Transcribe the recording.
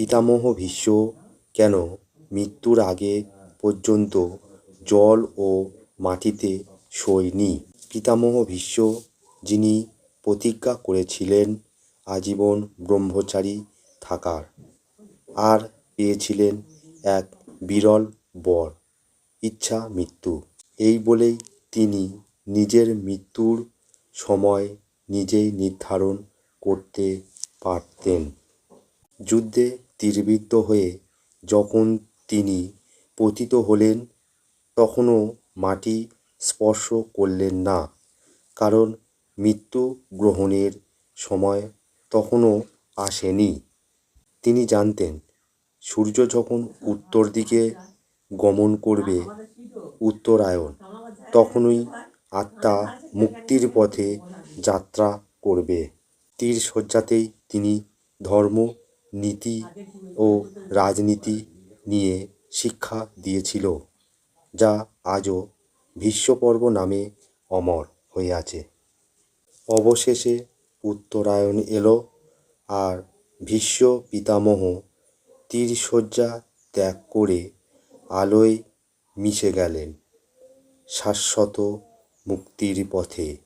পিতামহ ভীষ্ম কেন মৃত্যুর আগে পর্যন্ত জল ও মাটিতে শোয়নি? পিতামহ ভীষ্ম যিনি প্রতিজ্ঞা করেছিলেন আজীবন ব্রহ্মচারী থাকার, আর পেয়েছিলেন এক বিরল বর, ইচ্ছা মৃত্যু। এই বলেই তিনি নিজের মৃত্যুর সময় নিজেই নির্ধারণ করতে পারতেন। যুদ্ধে তীরবিদ্ধ হয়ে যখন তিনি পতিত হলেন, তখনও মাটি স্পর্শ করলেন না। কারণ মৃত্যু গ্রহণের সময় তখনও আসেনি। তিনি জানতেন, সূর্য যখন উত্তর দিকে গমন করবে উত্তরায়ণ, তখনই আত্মা মুক্তির পথে যাত্রা করবে। তীরশয্যাতেই তিনি ধর্ম নীতি ও রাজনীতি নিয়ে শিক্ষা দিয়েছিল, যা আজও ভীষ্মপর্ব নামে অমর হয়ে আছে। অবশেষে উত্তরায়ণ এলো আর ভীষ্ম পিতামহ তীরশয্যা ত্যাগ করে আলোয় মিশে গেলেন, শাশ্বত মুক্তির পথে।